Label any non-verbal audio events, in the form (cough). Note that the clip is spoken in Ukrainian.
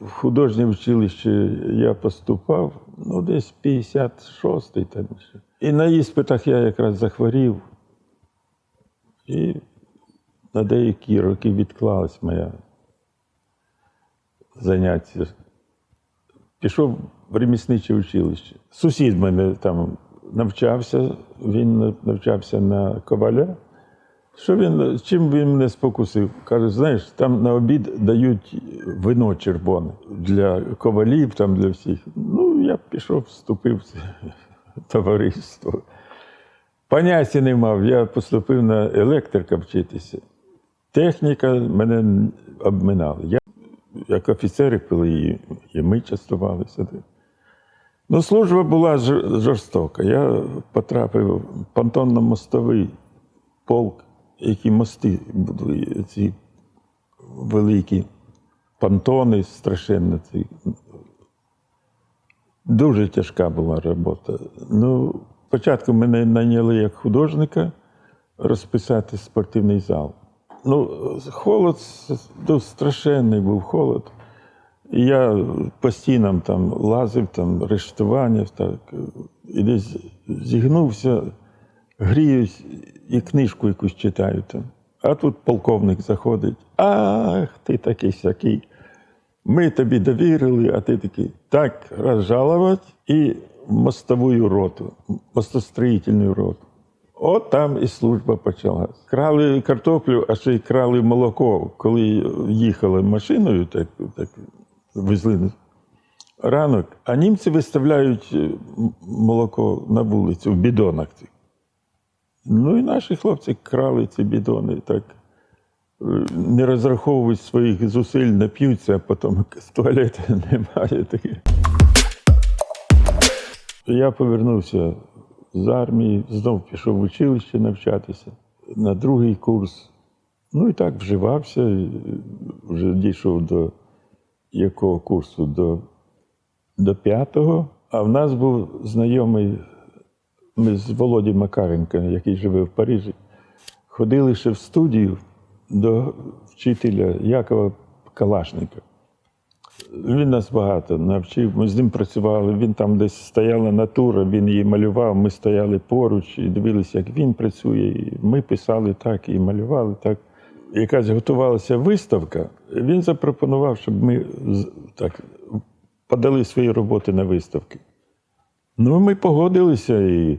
В художнє училище я поступав, ну, десь 56-й там ще. І на іспитах я якраз захворів. І на деякі роки відклалась моя заняття. Пішов в ремісниче училище. Сусід мене там навчався, він навчався на коваля. Що він, чим він мене спокусив? Каже, знаєш, там на обід дають вино червоне для ковалів, там для всіх. Ну, я пішов, вступив в (laughs) товариство. Поняття не мав, я поступив на електрика вчитися. Техніка мене обминала. Я, як офіцери пили, і, і ми частувалися. Ну, служба була жорстока. Я потрапив в понтонно-мостовий полк, які мости будує, ці великі понтони страшенно. Дуже тяжка була робота. Ну, спочатку мене найняли як художника розписати спортивний зал. Ну, холод страшенний був холод. Я по стінам там лазив, там рештування, так, і десь зігнувся, гріюсь і книжку якусь читаю там. А тут полковник заходить. Ах, ти такий сякий. Ми тобі довірили, а ти такий. Так, розжалувати і мостову роту, мостостроїтельну роту. От там і служба почалась. Крали картоплю, а ще й крали молоко. Коли їхали машиною, так, так везли ранок, а німці виставляють е, молоко на вулицю в бідонах. Ну і наші хлопці крали ці бідони, так не розраховують своїх зусиль, нап'ються, а потім з туалету (laughs) немає таке. Я повернувся з армії, знов пішов в училище навчатися на другий курс. Ну і так вживався, вже дійшов до якого курсу? До, до п'ятого. А в нас був знайомий, ми з Володі Макаренка, який живе в Парижі, ходили ще в студію до вчителя Якова Калашника. Він нас багато навчив. Ми з ним працювали. Він там десь стояла натура, він її малював. Ми стояли поруч і дивилися, як він працює. І ми писали так і малювали так. Якась готувалася виставка. Він запропонував, щоб ми так подали свої роботи на виставки. Ну, ми погодилися і